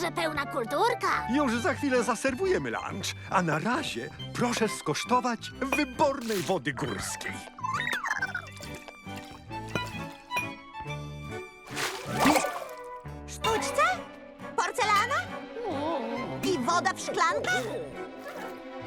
że pełna kulturka. Już za chwilę zaserwujemy lunch, a na razie proszę skosztować wybornej wody górskiej. Sztućce? Porcelana? I woda w szklankach?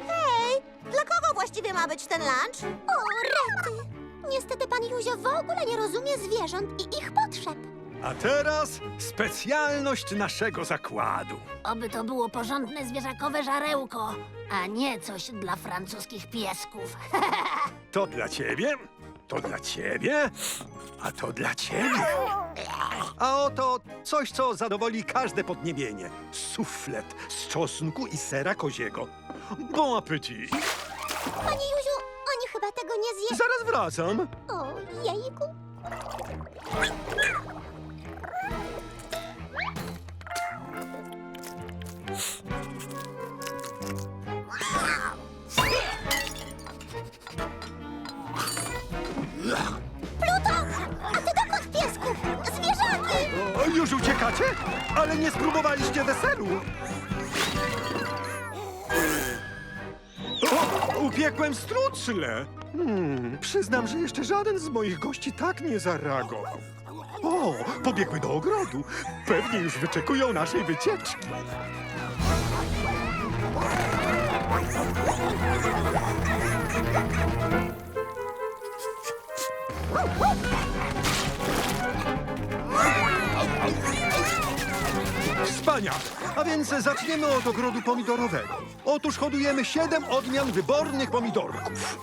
Hej, dla kogo właściwie ma być ten lunch? O, rety! Niestety pan Józio w ogóle nie rozumie zwierząt i ich potrzeb. A teraz specjalność naszego zakładu. Oby to było porządne zwierzakowe żarełko, a nie coś dla francuskich piesków. To dla ciebie, to dla ciebie, a to dla ciebie. A oto coś, co zadowoli każde podniebienie. Suflet z czosnku i sera koziego. Bon appetit. Panie Józiu, oni chyba tego nie zje... Zaraz wracam. O, jejku. Już uciekacie? Ale nie spróbowaliście deseru. O, upiekłem strucle. Hmm, przyznam, że jeszcze żaden z moich gości tak nie zareagował. O, pobiegły do ogrodu. Pewnie już wyczekują naszej wycieczki. Wspaniale. A więc zaczniemy od ogrodu pomidorowego. Otóż hodujemy siedem odmian wybornych pomidorków.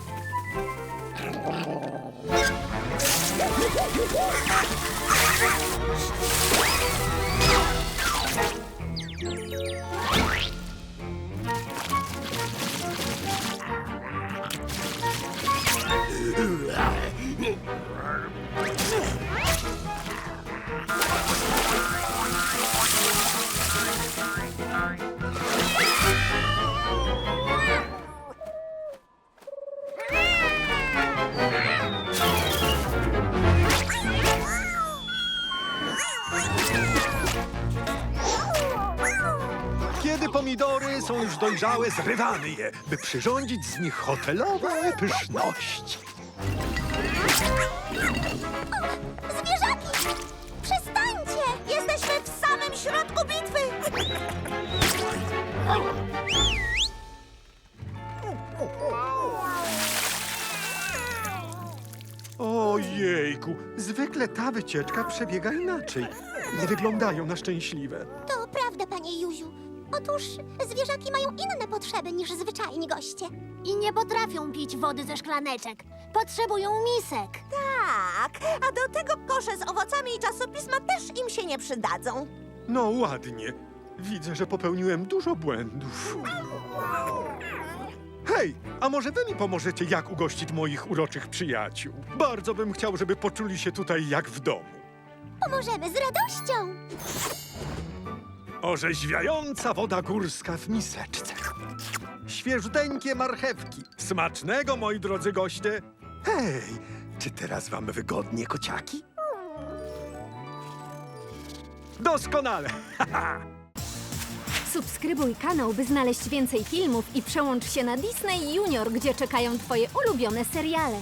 Są już dojrzałe, zrywamy je, by przyrządzić z nich hotelowe pyszności. Zwierzaki! Przestańcie! Jesteśmy w samym środku bitwy! Ojejku, zwykle ta wycieczka przebiega inaczej. Nie wyglądają na szczęśliwe. To prawda, panie Józiu. Otóż zwierzaki mają inne potrzeby niż zwyczajni goście. I nie potrafią pić wody ze szklaneczek. Potrzebują misek. Tak, a do tego kosze z owocami i czasopisma też im się nie przydadzą. No ładnie. Widzę, że popełniłem dużo błędów. Hej, a może wy mi pomożecie, jak ugościć moich uroczych przyjaciół? Bardzo bym chciał, żeby poczuli się tutaj jak w domu. Pomożemy z radością. Orzeźwiająca woda górska w miseczce. Świeżuteńkie marchewki. Smacznego, moi drodzy goście. Hej, czy teraz wam wygodnie, kociaki? Doskonale. Subskrybuj kanał, by znaleźć więcej filmów i przełącz się na Disney Junior, gdzie czekają Twoje ulubione seriale.